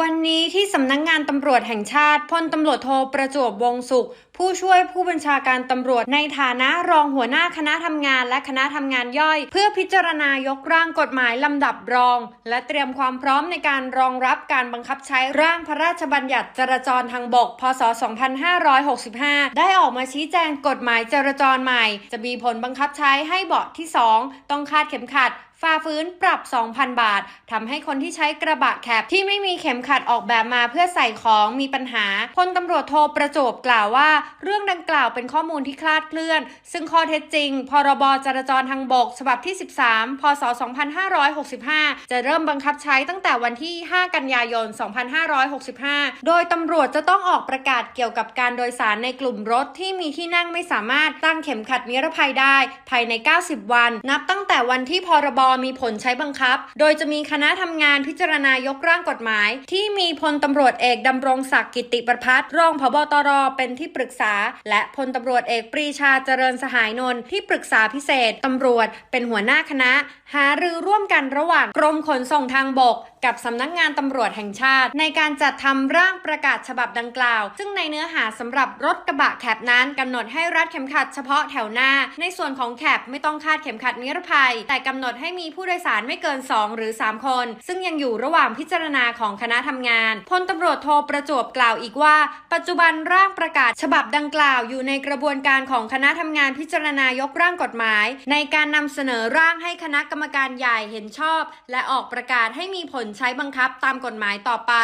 วันนี้ที่สำนักงงานตำรวจแห่งชาติพลตำรวจโทประจวบวงศุข ผู้ช่วยผู้บัญชาการตำรวจในฐานะรองหัวหน้าคณะทำงานและคณะทำงานย่อย เพื่อพิจารณายกร่างกฎหมายลำดับรอง และเตรียมความพร้อมในการรองรับการบังคับใช้ร่างพระราชบัญญัติจราจรทางบก พศ 2565 ได้ออกมาชี้แจงกฎหมายจราจรใหม่ จะมีผลบังคับใช้ให้เบาะที่ 2 ต้องคาดเข็มขัด ฝ่าฟื้นปรับ 2,000 บาททำให้คนที่ใช้กระบะแคบที่ไม่มีเข็มขัดออกแบบมาเพื่อใส่ของมีปัญหาพลตำรวจโทรประจบกล่าวว่า เรื่องดังกล่าวเป็นข้อมูลที่คลาดเคลื่อน ซึ่งข้อเท็จจริง พรบจราจรทางบก ฉบับที่ 13 พศ 2565 จะเริ่มบังคับใช้ตั้งแต่วันที่ 5 กันยายน 2565 โดยตำรวจจะต้องออกประกาศเกี่ยวกับการโดยสารในกลุ่มรถที่มีที่นั่งไม่สามารถตั้งเข็มขัดนิรภัยได้ ภายใน 90 วัน นับตั้งแต่วันที่พรบมีผลใช้บังคับ โดยจะมีคณะทำงานพิจารณายกร่างกฎหมาย ที่มีพลตำรวจเอกดำรงศักดิ์กิติประพัฒน์รองพบตรเป็นที่ปรึกษา และพลตำรวจเอกปรีชาเจริญสหายนนท์ที่ปรึกษาพิเศษตำรวจเป็นหัวหน้าคณะ หารือร่วมกันระหว่างกรมขนส่งทางบกกับสำนักงานตำรวจแห่งชาติ ในการจัดทำร่างประกาศฉบับดังกล่าว ซึ่งในเนื้อหาสำหรับรถกระบะแคบนั้นกำหนดให้รัดเข็มขัดเฉพาะแถวหน้า ในส่วนของแคบไม่ต้องคาดเข็มขัดนิรภัย แต่กำหนดให้มีผู้โดยสารไม่เกิน 2 หรือ 3 คน ซึ่งยังอยู่ระหว่างพิจารณาของคณะทำงานพลตำรวจโทประจวบกล่าวอีกว่า ปัจจุบันร่างประกาศฉบับดังกล่าว อยู่ในกระบวนการของคณะทำงานพิจารณายกร่างกฎหมาย ในการนำเสนอร่างให้คณะกรรมการใหญ่เห็นชอบ และออกประกาศให้มีผลใช้บังคับตามกฎหมายต่อไป